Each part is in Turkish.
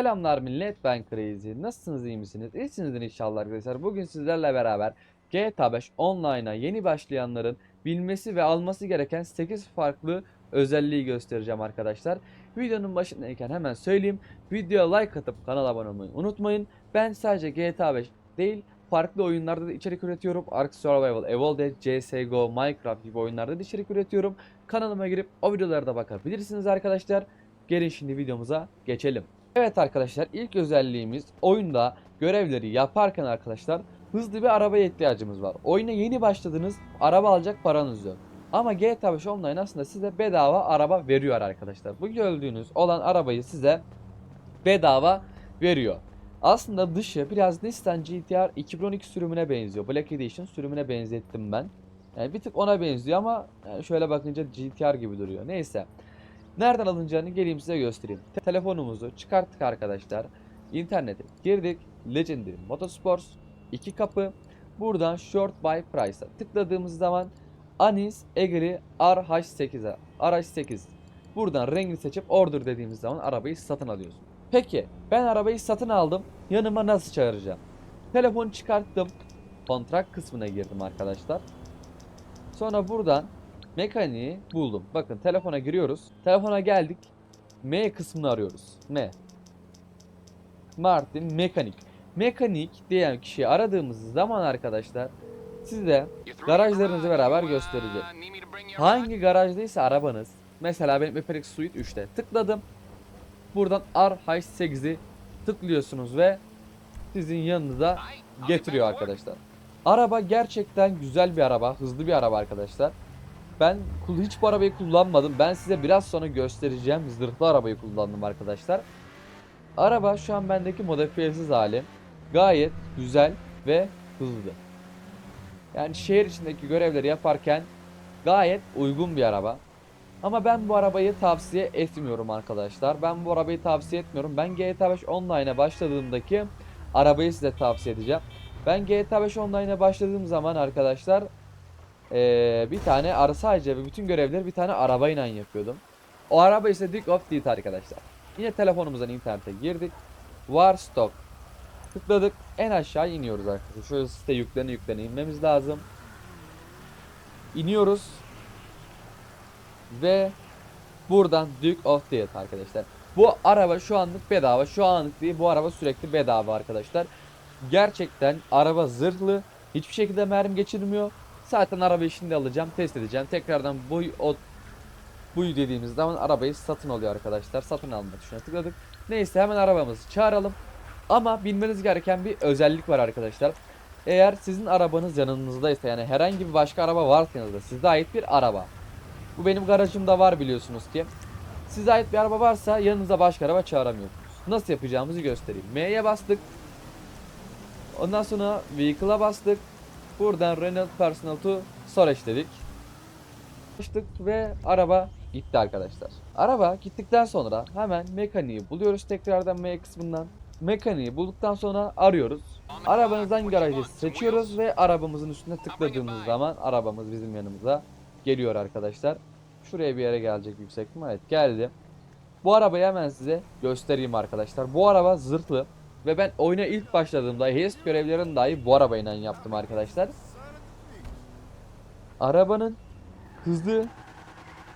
Selamlar millet ben Crazy. Nasılsınız iyi misiniz? İyisinizdir inşallah arkadaşlar. Bugün sizlerle beraber GTA 5 Online'a yeni başlayanların bilmesi ve alması gereken 8 farklı özelliği göstereceğim arkadaşlar. Videonun başındayken hemen söyleyeyim. Videoya like atıp kanala abone olmayı unutmayın. Ben sadece GTA 5 değil farklı oyunlarda da içerik üretiyorum. Ark Survival, Evolved, CSGO, Minecraft gibi oyunlarda da içerik üretiyorum. Kanalıma girip o videolara da bakabilirsiniz arkadaşlar. Gelin şimdi videomuza geçelim. Evet arkadaşlar ilk özelliğimiz oyunda görevleri yaparken arkadaşlar hızlı bir arabaya ihtiyacımız var. Oyuna yeni başladınız araba alacak paranız yok. Ama GTA 5 Online aslında size bedava araba veriyor arkadaşlar. Bu gördüğünüz olan arabayı size bedava veriyor. Aslında dışı biraz Nissan GT-R 2012 sürümüne benziyor. Black Edition sürümüne benzettim ben. Yani bir tık ona benziyor ama yani şöyle bakınca GT-R gibi duruyor. Neyse. Nereden alınacağını geleyim size göstereyim. Te- telefonumuzu çıkarttık arkadaşlar. İnternete girdik. Legendary Motorsports 2 kapı. Buradan Short by Price'a tıkladığımız zaman Anis Egri RH8'e RH8 Buradan rengini seçip order dediğimiz zaman arabayı satın alıyorsun. Peki ben arabayı satın aldım. Yanıma nasıl çağıracağım? Telefonu çıkarttım. Kontrak kısmına girdim arkadaşlar. Sonra buradan mekaniği buldum. Bakın telefona giriyoruz. Telefona geldik. M kısmını arıyoruz. M. Martin mekanik. Mekanik diyen kişiyi aradığımız zaman arkadaşlar size garajlarınızı beraber gösterecek. Hangi garajdaysa arabanız mesela benim Eperex Suite 3'te tıkladım. Buradan RH8'i tıklıyorsunuz ve sizin yanınıza getiriyor arkadaşlar. Araba gerçekten güzel bir araba, hızlı bir araba arkadaşlar. Ben hiç bu arabayı kullanmadım. Ben size biraz sonra göstereceğim. Zırhlı arabayı kullandım arkadaşlar. Araba şu an bendeki modifiyesiz hali. Gayet güzel ve hızlı. Yani şehir içindeki görevleri yaparken gayet uygun bir araba. Ama ben bu arabayı tavsiye etmiyorum arkadaşlar. Ben bu arabayı tavsiye etmiyorum. Ben GTA 5 Online'a başladığımdaki arabayı size tavsiye edeceğim. Ben GTA 5 Online'a başladığım zaman arkadaşlar eee, bir tane ara sadece ve bütün görevleri bir tane arabayla yapıyordum. O araba ise Dick of Death arkadaşlar. Yine telefonumuzdan internete girdik. War Stock tıkladık. En aşağı iniyoruz arkadaşlar. Şöyle site yüklene yüklene inmemiz lazım. İniyoruz. Ve buradan Duke of Death arkadaşlar. Bu araba şu anlık bedava. Şu anlık değil bu araba sürekli bedava arkadaşlar. Gerçekten araba zırhlı. Hiçbir şekilde mermi geçirmiyor. Zaten arabayı şimdi alacağım, test edeceğim. Tekrardan bu o bu dediğimiz zaman arabayı satın alıyor arkadaşlar. Satın alma tuşuna tıkladık. Neyse hemen arabamızı çağıralım. Ama bilmeniz gereken bir özellik var arkadaşlar. Eğer sizin arabanız yanınızdaysa yani herhangi bir başka araba varsa yanınızda size ait bir araba. Bu benim garajımda var biliyorsunuz ki. Size ait bir araba varsa yanınıza başka araba çağıramıyorsunuz. Nasıl yapacağımızı göstereyim. M'ye bastık. Ondan sonra Vehicle'a bastık. Buradan Renault Personal to Storage dedik. Açtık ve araba gitti arkadaşlar. Araba gittikten sonra hemen mekaniği buluyoruz tekrardan M kısmından. Mekaniği bulduktan sonra arıyoruz. Arabanızdan garajı seçiyoruz ve arabamızın üstüne tıkladığımız zaman arabamız bizim yanımıza geliyor arkadaşlar. Şuraya bir yere gelecek yüksek ihtimal. Evet geldi. Bu arabayı hemen size göstereyim arkadaşlar. Bu araba zırhlı ve ben oyuna ilk başladığımda HES görevlerini dahi bu arabayla yaptım arkadaşlar. Arabanın hızlı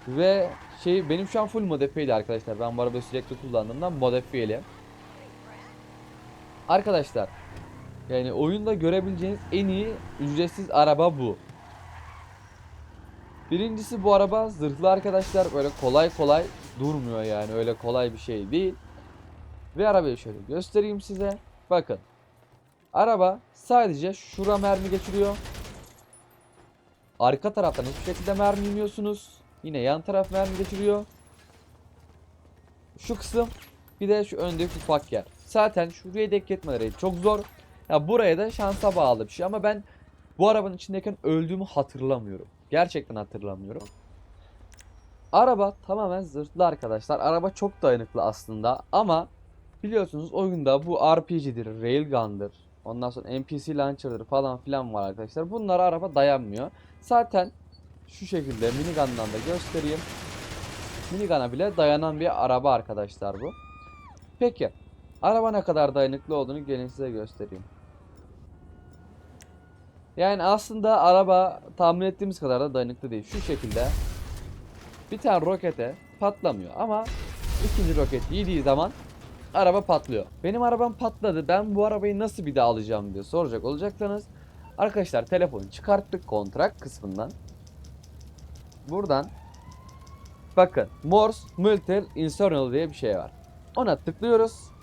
ve şey benim şu an full modifiyeli arkadaşlar. Ben bu arabayı sürekli kullandığımdan modifiyeli. Arkadaşlar yani oyunda görebileceğiniz en iyi ücretsiz araba bu. Birincisi bu araba zırhlı arkadaşlar. Böyle kolay kolay durmuyor yani. Öyle kolay bir şey değil. Ve arabayı şöyle göstereyim size. Bakın. Araba sadece şura mermi geçiriyor. Arka taraftan hiçbir şekilde mermi yemiyorsunuz. Yine yan taraf mermi geçiriyor. Şu kısım bir de şu öndeki ufak yer. Zaten şuraya denk etmeleri çok zor. Ya buraya da şansa bağlı bir şey ama ben bu arabanın içindeyken öldüğümü hatırlamıyorum. Gerçekten hatırlamıyorum. Araba tamamen zırhlı arkadaşlar. Araba çok dayanıklı aslında ama biliyorsunuz oyunda bu RPG'dir, Railgun'dır. Ondan sonra NPC Launcher'dır falan filan var arkadaşlar. Bunlara araba dayanmıyor. Zaten şu şekilde minigun'dan da göstereyim. Minigun'a bile dayanan bir araba arkadaşlar bu. Peki Araba ne kadar dayanıklı olduğunu gelin size göstereyim. Yani aslında araba tahmin ettiğimiz kadar da dayanıklı değil. Şu şekilde bir tane rokete patlamıyor ama ikinci roket yediği zaman araba patlıyor. Benim arabam patladı. Ben bu arabayı nasıl bir daha alacağım diye soracak olacaksanız arkadaşlar telefonu çıkarttık kontrak kısmından. Buradan bakın Morse Multi Internal diye bir şey var. Ona tıklıyoruz.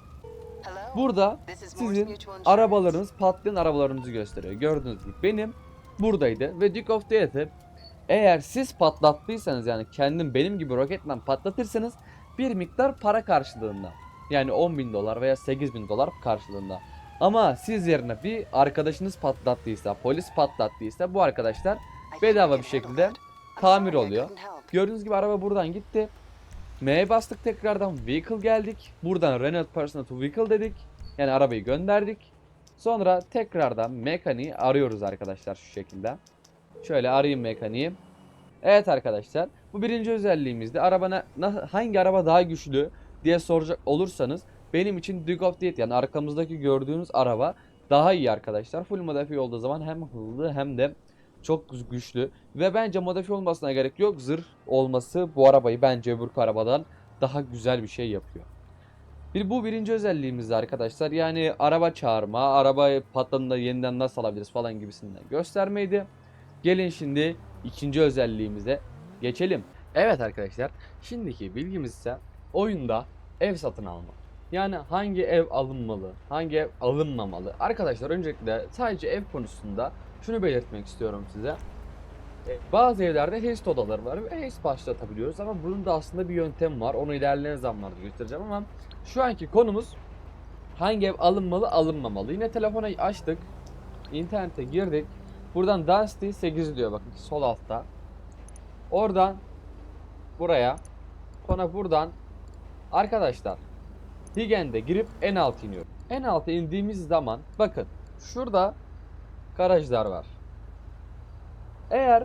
Burada sizin arabalarınız patlayan arabalarınızı gösteriyor. Gördüğünüz gibi benim buradaydı ve Duke of Death'ı eğer siz patlattıysanız yani kendim benim gibi roketle patlatırsanız bir miktar para karşılığında yani 10 bin dolar veya 8 bin dolar karşılığında. Ama siz yerine bir arkadaşınız patlattıysa, polis patlattıysa bu arkadaşlar bedava bir şekilde tamir oluyor. Gördüğünüz gibi araba buradan gitti. M'ye bastık tekrardan vehicle geldik. Buradan Renault Personal to Vehicle dedik. Yani arabayı gönderdik. Sonra tekrardan mekaniği arıyoruz arkadaşlar şu şekilde. Şöyle arayayım mekaniği. Evet arkadaşlar bu birinci özelliğimizdi. Araba ne- na- hangi araba daha güçlü diye soracak olursanız benim için Duke of Death yani arkamızdaki gördüğünüz araba daha iyi arkadaşlar. Full modifiye olduğu zaman hem hızlı hem de çok güçlü ve bence modifiye olmasına gerek yok. Zırh olması bu arabayı bence öbür arabadan daha güzel bir şey yapıyor. Bir bu birinci özelliğimizdi arkadaşlar. Yani araba çağırma, araba patladığında yeniden nasıl alabiliriz falan gibisinden göstermeydi. Gelin şimdi ikinci özelliğimize geçelim. Evet arkadaşlar, şimdiki bilgimiz ise oyunda ev satın alma. Yani hangi ev alınmalı, hangi ev alınmamalı. Arkadaşlar öncelikle sadece ev konusunda şunu belirtmek istiyorum size. E, Bazı evlerde HEST odaları var ve HEST başlatabiliyoruz ama bunun da aslında bir yöntem var. Onu ilerleyen zamanlarda göstereceğim ama şu anki konumuz hangi ev alınmalı alınmamalı. Yine telefona açtık. internete girdik. Buradan Density 8 diyor bakın sol altta. Oradan buraya sonra buradan arkadaşlar Higen'de girip en alt iniyor. En alta indiğimiz zaman bakın şurada garajlar var. Eğer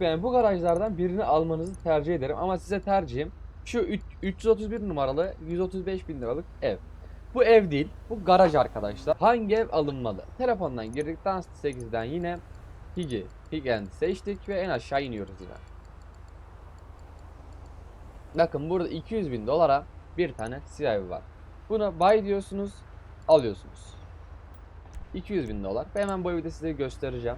ben bu garajlardan birini almanızı tercih ederim ama size tercihim şu üç- 331 numaralı 135 bin liralık ev. Bu ev değil, bu garaj arkadaşlar. Hangi ev alınmalı? Telefondan girdikten 8'den yine Higi, Higen seçtik ve en aşağı iniyoruz yine. Bakın burada 200 bin dolara bir tane ev var. Buna buy diyorsunuz, alıyorsunuz. 200 bin dolar. Ve hemen bu evi de size göstereceğim.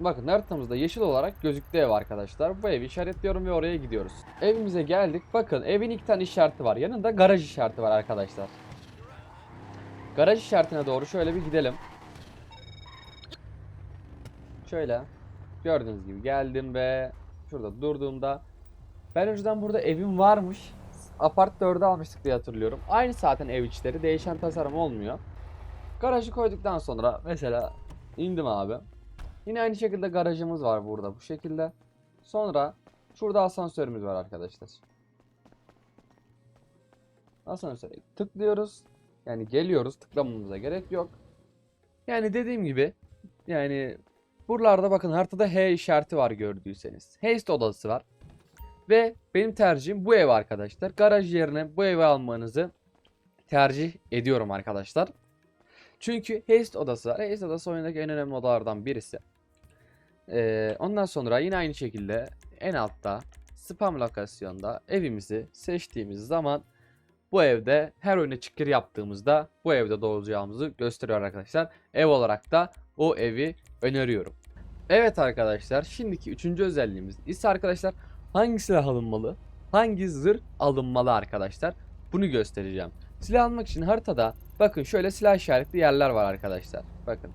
Bakın haritamızda yeşil olarak gözüktü ev arkadaşlar. Bu evi işaretliyorum ve oraya gidiyoruz. Evimize geldik. Bakın evin iki tane işareti var. Yanında garaj işareti var arkadaşlar. Garaj işaretine doğru şöyle bir gidelim. Şöyle. Gördüğünüz gibi geldim ve şurada durduğumda ben önceden burada evim varmış. Apart 4'ü almıştık diye hatırlıyorum. Aynı zaten ev içleri. Değişen tasarım olmuyor. Garajı koyduktan sonra mesela indim abi. Yine aynı şekilde garajımız var burada bu şekilde. Sonra şurada asansörümüz var arkadaşlar. Asansöre tıklıyoruz. Yani geliyoruz tıklamamıza gerek yok. Yani dediğim gibi yani buralarda bakın haritada H işareti var gördüyseniz. Haste odası var. Ve benim tercihim bu ev arkadaşlar. Garaj yerine bu evi almanızı tercih ediyorum arkadaşlar. Çünkü Haste odası var. Haste odası oyundaki en önemli odalardan birisi. Ee, ondan sonra yine aynı şekilde en altta spam lokasyonda evimizi seçtiğimiz zaman bu evde her oyuna çıkır yaptığımızda bu evde doğacağımızı gösteriyor arkadaşlar. Ev olarak da o evi öneriyorum. Evet arkadaşlar şimdiki üçüncü özelliğimiz ise arkadaşlar hangi silah alınmalı, hangi zırh alınmalı arkadaşlar bunu göstereceğim. Silah almak için haritada bakın şöyle silah işaretli yerler var arkadaşlar. Bakın.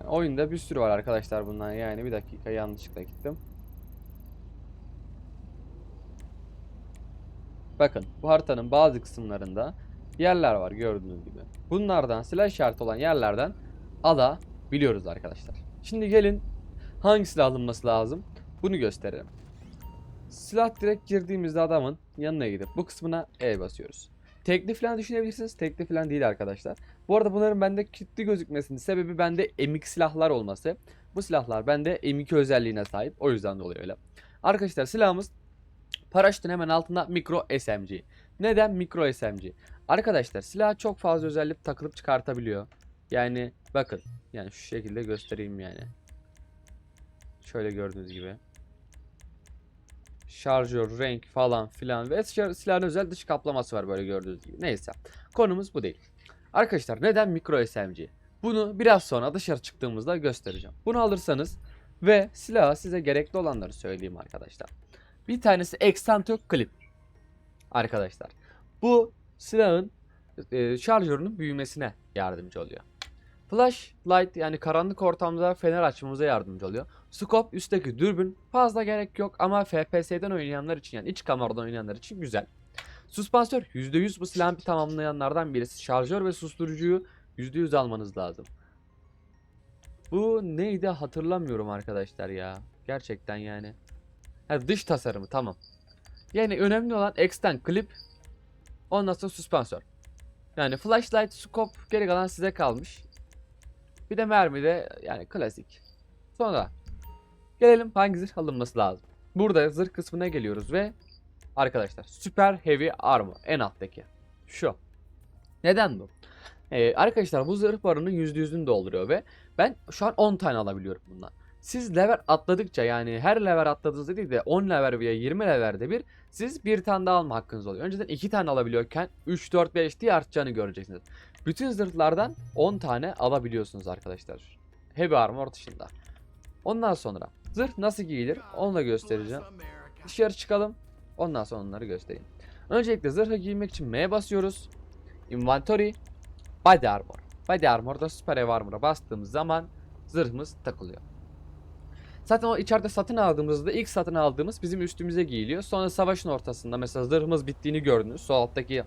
Yani oyunda bir sürü var arkadaşlar bundan yani bir dakika yanlışlıkla gittim. Bakın bu haritanın bazı kısımlarında yerler var gördüğünüz gibi. Bunlardan silah işareti olan yerlerden alabiliyoruz arkadaşlar. Şimdi gelin hangi silah alınması lazım bunu gösterelim. Silah direkt girdiğimizde adamın yanına gidip bu kısmına E basıyoruz. Tekli falan düşünebilirsiniz. Tekli falan değil arkadaşlar. Bu arada bunların bende kilitli gözükmesinin sebebi bende M2 silahlar olması. Bu silahlar bende M2 özelliğine sahip. O yüzden dolayı öyle. Arkadaşlar silahımız paraşütün hemen altında mikro SMG. Neden mikro SMG? Arkadaşlar silah çok fazla özellik takılıp çıkartabiliyor. Yani bakın yani şu şekilde göstereyim yani. Şöyle gördüğünüz gibi. Şarjör, renk falan filan ve sil- silahın özel dış kaplaması var böyle gördüğünüz gibi. Neyse. Konumuz bu değil. Arkadaşlar neden mikro SMG? Bunu biraz sonra dışarı çıktığımızda göstereceğim. Bunu alırsanız ve silahı size gerekli olanları söyleyeyim arkadaşlar. Bir tanesi Extento Clip. Arkadaşlar. Bu silahın e, şarjörünün büyümesine yardımcı oluyor. Flash light yani karanlık ortamda fener açmamıza yardımcı oluyor. Scope üstteki dürbün fazla gerek yok ama FPS'den oynayanlar için yani iç kameradan oynayanlar için güzel. Süspansör %100 bu silahın bir tamamlayanlardan birisi. Şarjör ve susturucuyu %100 almanız lazım. Bu neydi hatırlamıyorum arkadaşlar ya. Gerçekten yani. Ha, dış tasarımı tamam. Yani önemli olan extend clip ondan sonra süspansör. Yani flashlight, scope geri kalan size kalmış. Bir de mermi de yani klasik. Sonra gelelim hangi zırh alınması lazım. Burada zırh kısmına geliyoruz ve arkadaşlar Super Heavy Armor en alttaki. Şu. Neden bu? Ee, arkadaşlar bu zırh barının %100'ünü dolduruyor ve ben şu an 10 tane alabiliyorum bundan. Siz level atladıkça yani her level atladığınızda değil de 10 level veya 20 levelde bir siz bir tane daha alma hakkınız oluyor. Önceden 2 tane alabiliyorken 3, 4, 5 diye artacağını göreceksiniz. Bütün zırhlardan 10 tane alabiliyorsunuz arkadaşlar. Heavy armor dışında. Ondan sonra zırh nasıl giyilir onu da göstereceğim. Dışarı çıkalım. Ondan sonra onları göstereyim. Öncelikle zırhı giymek için M basıyoruz. Inventory. Body armor. Body armor'da süper ev armor'a bastığımız zaman zırhımız takılıyor. Zaten o içeride satın aldığımızda ilk satın aldığımız bizim üstümüze giyiliyor. Sonra savaşın ortasında mesela zırhımız bittiğini gördünüz. Sol alttaki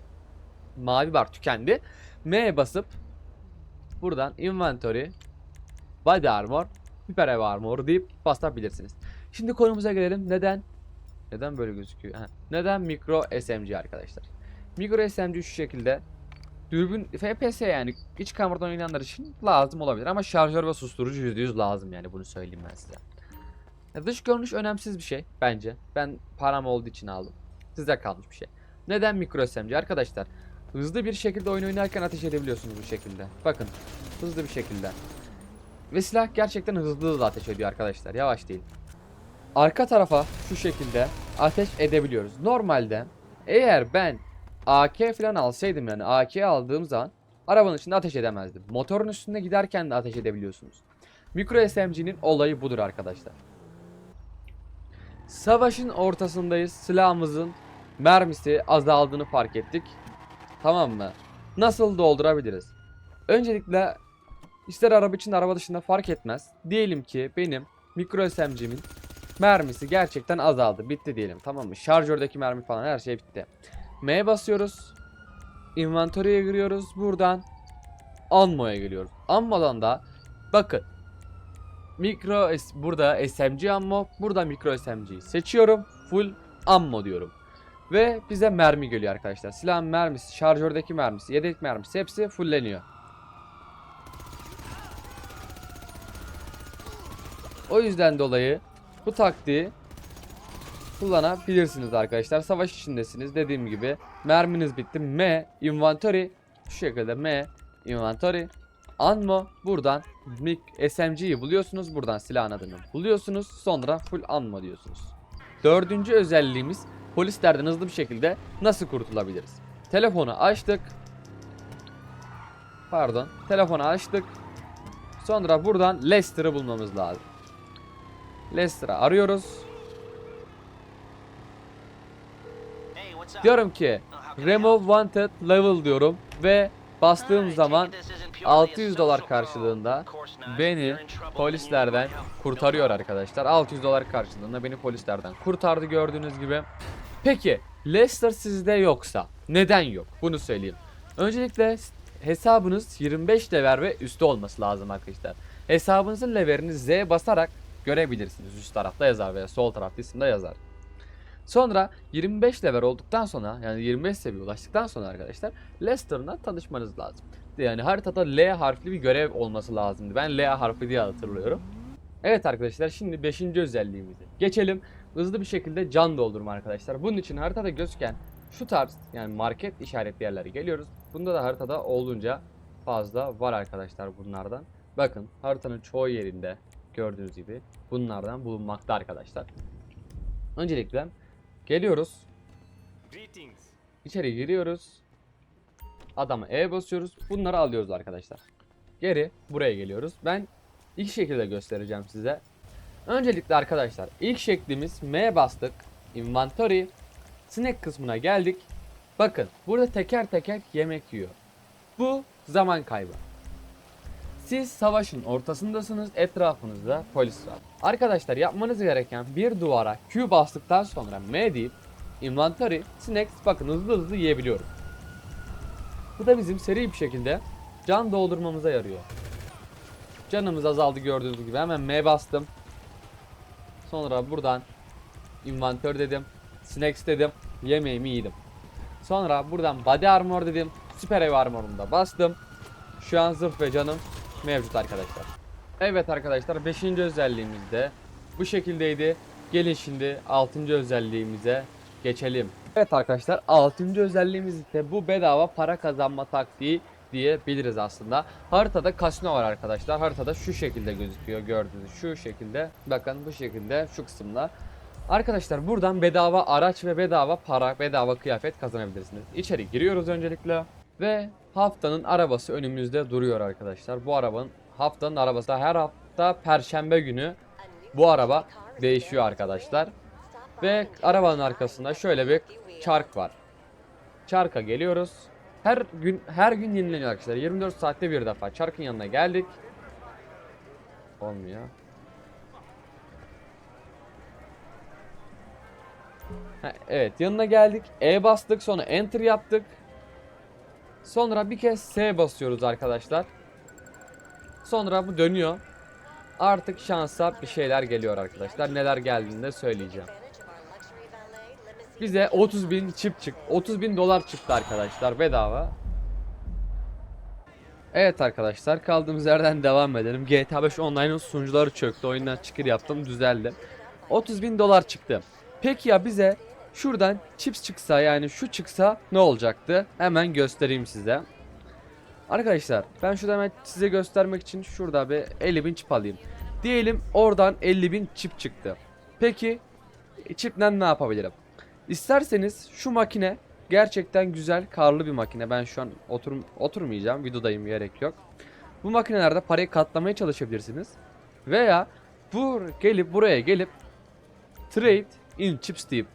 mavi bar tükendi. M basıp buradan inventory body armor süper ev armor deyip basabilirsiniz. Şimdi konumuza gelelim. Neden? Neden böyle gözüküyor? Neden mikro SMG arkadaşlar? Mikro SMG şu şekilde dürbün FPS yani iç kameradan oynayanlar için lazım olabilir ama şarjör ve susturucu %100 lazım yani bunu söyleyeyim ben size. Dış görünüş önemsiz bir şey bence. Ben param olduğu için aldım. Size kalmış bir şey. Neden mikro SMG arkadaşlar? Hızlı bir şekilde oyun oynarken ateş edebiliyorsunuz bu şekilde. Bakın hızlı bir şekilde. Ve silah gerçekten hızlı hızlı ateş ediyor arkadaşlar. Yavaş değil. Arka tarafa şu şekilde ateş edebiliyoruz. Normalde eğer ben AK falan alsaydım yani AK aldığım zaman arabanın içinde ateş edemezdim. Motorun üstünde giderken de ateş edebiliyorsunuz. Mikro SMG'nin olayı budur arkadaşlar. Savaşın ortasındayız. Silahımızın mermisi azaldığını fark ettik. Tamam mı? Nasıl doldurabiliriz? Öncelikle ister araba için araba dışında fark etmez. Diyelim ki benim mikro SMG'min mermisi gerçekten azaldı. Bitti diyelim tamam mı? Şarjördeki mermi falan her şey bitti. M basıyoruz. Inventory'e giriyoruz. Buradan Ammo'ya geliyoruz. Ammo'dan da bakın mikro burada SMG ammo, burada mikro SMG seçiyorum. Full ammo diyorum. Ve bize mermi geliyor arkadaşlar. Silahın mermisi, şarjördeki mermisi, yedek mermisi hepsi fullleniyor. O yüzden dolayı bu taktiği kullanabilirsiniz arkadaşlar. Savaş içindesiniz. Dediğim gibi merminiz bitti. M inventory şu şekilde M inventory Anmo buradan mik- SMG'yi buluyorsunuz. Buradan silahın adını buluyorsunuz. Sonra full Anmo diyorsunuz. Dördüncü özelliğimiz polislerden hızlı bir şekilde nasıl kurtulabiliriz? Telefonu açtık. Pardon. Telefonu açtık. Sonra buradan Lester'ı bulmamız lazım. Lester'ı arıyoruz. Diyorum ki Remove Wanted Level diyorum ve bastığım zaman 600 dolar karşılığında beni polislerden kurtarıyor arkadaşlar. 600 dolar karşılığında beni polislerden kurtardı gördüğünüz gibi. Peki Lester sizde yoksa neden yok? Bunu söyleyeyim. Öncelikle hesabınız 25 level ve üstü olması lazım arkadaşlar. Hesabınızın levelini Z basarak görebilirsiniz. Üst tarafta yazar veya sol tarafta isimde yazar. Sonra 25 level olduktan sonra yani 25 seviye ulaştıktan sonra arkadaşlar Lester'la tanışmanız lazım. Yani haritada L harfli bir görev olması lazımdı. Ben L harfi diye hatırlıyorum. Evet arkadaşlar şimdi 5. özelliğimize geçelim. Hızlı bir şekilde can doldurma arkadaşlar. Bunun için haritada gözüken Şu tarz yani market işaretli yerlere geliyoruz. Bunda da haritada olduğunca fazla var arkadaşlar bunlardan. Bakın haritanın çoğu yerinde gördüğünüz gibi bunlardan bulunmakta arkadaşlar. Öncelikle geliyoruz. İçeri giriyoruz. Adama E basıyoruz. Bunları alıyoruz arkadaşlar. Geri buraya geliyoruz. Ben iki şekilde göstereceğim size. Öncelikle arkadaşlar ilk şeklimiz M bastık. Inventory. Snack kısmına geldik. Bakın burada teker teker yemek yiyor. Bu zaman kaybı. Siz savaşın ortasındasınız. Etrafınızda polis var. Arkadaşlar yapmanız gereken bir duvara Q bastıktan sonra M deyip Inventory, Snacks bakın hızlı hızlı yiyebiliyorum. Bu da bizim seri bir şekilde can doldurmamıza yarıyor. Canımız azaldı gördüğünüz gibi hemen M bastım. Sonra buradan Inventör dedim. Snacks dedim. Yemeğimi yedim. Sonra buradan Body Armor dedim. Süper Ev Armor'unu da bastım. Şu an zırh ve canım mevcut arkadaşlar. Evet arkadaşlar 5. özelliğimiz de bu şekildeydi. Gelin şimdi 6. özelliğimize geçelim. Evet arkadaşlar 6. özelliğimiz ise bu bedava para kazanma taktiği diyebiliriz aslında. Haritada kasino var arkadaşlar. Haritada şu şekilde gözüküyor gördüğünüz şu şekilde. Bakın bu şekilde şu kısımda. Arkadaşlar buradan bedava araç ve bedava para, bedava kıyafet kazanabilirsiniz. İçeri giriyoruz öncelikle ve haftanın arabası önümüzde duruyor arkadaşlar. Bu arabanın haftanın arabası her hafta perşembe günü bu araba değişiyor arkadaşlar. Ve arabanın arkasında şöyle bir çark var. Çarka geliyoruz. Her gün her gün yenileniyor arkadaşlar. 24 saatte bir defa çarkın yanına geldik. Olmuyor. Ha, evet yanına geldik. E bastık sonra enter yaptık. Sonra bir kez S basıyoruz arkadaşlar. Sonra bu dönüyor. Artık şansa bir şeyler geliyor arkadaşlar. Neler geldiğini de söyleyeceğim. Bize 30 bin çip çık 30 bin dolar çıktı arkadaşlar bedava. Evet arkadaşlar kaldığımız yerden devam edelim. GTA 5 Online'ın sunucuları çöktü. Oyundan çıkır yaptım düzeldi. 30 bin dolar çıktı. Peki ya bize şuradan chips çıksa yani şu çıksa ne olacaktı? Hemen göstereyim size. Arkadaşlar ben şurada hemen size göstermek için şurada bir 50 bin çip alayım. Diyelim oradan 50 bin çip çıktı. Peki çipten ne yapabilirim? İsterseniz şu makine gerçekten güzel karlı bir makine. Ben şu an otur oturmayacağım. Videodayım gerek yok. Bu makinelerde parayı katlamaya çalışabilirsiniz. Veya bu gelip buraya gelip trade in chips deyip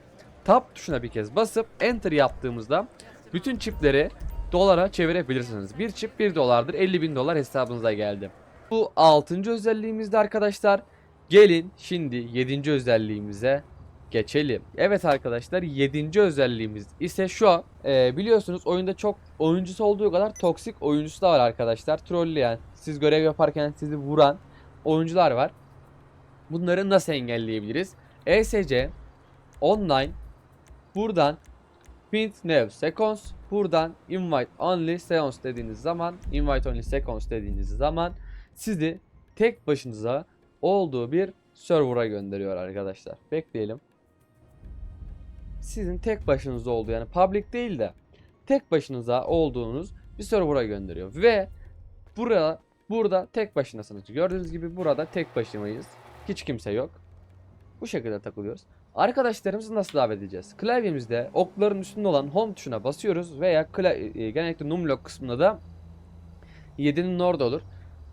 tab tuşuna bir kez basıp enter yaptığımızda bütün çipleri dolara çevirebilirsiniz. Bir çip 1 dolardır. 50 bin dolar hesabınıza geldi. Bu 6. özelliğimizde arkadaşlar. Gelin şimdi 7. özelliğimize geçelim. Evet arkadaşlar 7. özelliğimiz ise şu an e, biliyorsunuz oyunda çok oyuncusu olduğu kadar toksik oyuncusu da var arkadaşlar. Trolleyen, siz görev yaparken sizi vuran oyuncular var. Bunları nasıl engelleyebiliriz? ESC online buradan Pint Nev Seconds buradan Invite Only Seconds dediğiniz zaman Invite Only Seconds dediğiniz zaman sizi tek başınıza olduğu bir server'a gönderiyor arkadaşlar. Bekleyelim. Sizin tek başınıza olduğu yani public değil de tek başınıza olduğunuz bir server'a gönderiyor ve burada burada tek başınasınız. Gördüğünüz gibi burada tek başımayız. Hiç kimse yok. Bu şekilde takılıyoruz. Arkadaşlarımızı nasıl davet edeceğiz? Klavyemizde okların üstünde olan home tuşuna basıyoruz veya e, genellikle numlock kısmında da 7'nin orada olur.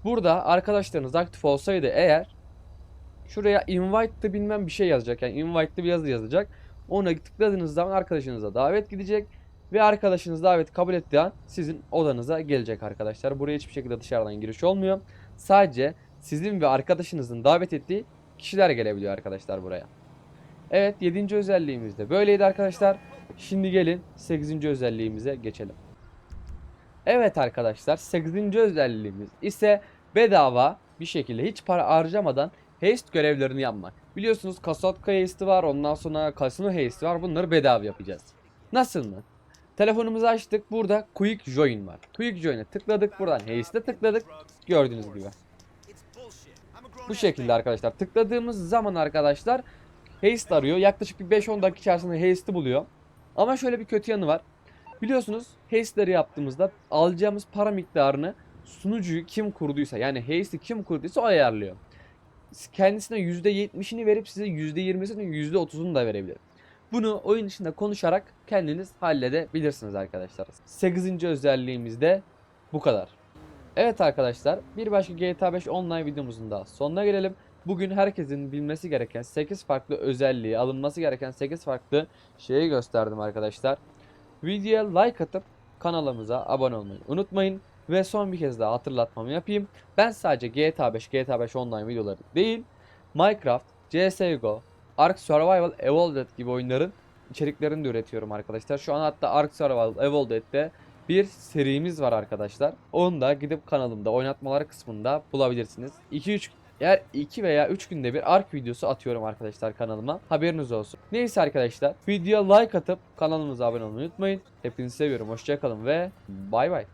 Burada arkadaşlarınız aktif olsaydı eğer şuraya invite'lı bilmem bir şey yazacak. Yani invite'lı bir yazı yazacak. Ona tıkladığınız zaman arkadaşınıza davet gidecek ve arkadaşınız davet kabul ettiği an sizin odanıza gelecek arkadaşlar. Buraya hiçbir şekilde dışarıdan giriş olmuyor. Sadece sizin ve arkadaşınızın davet ettiği kişiler gelebiliyor arkadaşlar buraya. Evet 7. özelliğimiz de böyleydi arkadaşlar. Şimdi gelin 8. özelliğimize geçelim. Evet arkadaşlar 8. özelliğimiz ise bedava bir şekilde hiç para harcamadan haste görevlerini yapmak. Biliyorsunuz Kasotka haste'i var ondan sonra Casino haste'i var bunları bedava yapacağız. Nasıl mı? Telefonumuzu açtık burada Quick Join var. Quick Join'e tıkladık buradan haste'e tıkladık gördüğünüz gibi. Bu şekilde arkadaşlar tıkladığımız zaman arkadaşlar haste arıyor. Yaklaşık bir 5-10 dakika içerisinde haste'i buluyor. Ama şöyle bir kötü yanı var. Biliyorsunuz haste'leri yaptığımızda alacağımız para miktarını sunucuyu kim kurduysa yani haste'i kim kurduysa o ayarlıyor. Kendisine %70'ini verip size %20'sini %30'unu da verebilir. Bunu oyun içinde konuşarak kendiniz halledebilirsiniz arkadaşlar. 8. özelliğimiz de bu kadar. Evet arkadaşlar bir başka GTA 5 online videomuzun da sonuna gelelim. Bugün herkesin bilmesi gereken 8 farklı özelliği, alınması gereken 8 farklı şeyi gösterdim arkadaşlar. Videoya like atıp kanalımıza abone olmayı unutmayın. Ve son bir kez daha hatırlatmamı yapayım. Ben sadece GTA 5, GTA 5 online videoları değil, Minecraft, CSGO, Ark Survival Evolved gibi oyunların içeriklerini de üretiyorum arkadaşlar. Şu an hatta Ark Survival Evolved'de bir serimiz var arkadaşlar. Onu da gidip kanalımda oynatmalar kısmında bulabilirsiniz. 2-3 eğer 2 veya 3 günde bir Ark videosu atıyorum arkadaşlar kanalıma. Haberiniz olsun. Neyse arkadaşlar. Videoya like atıp kanalımıza abone olmayı unutmayın. Hepinizi seviyorum. Hoşçakalın ve bay bay.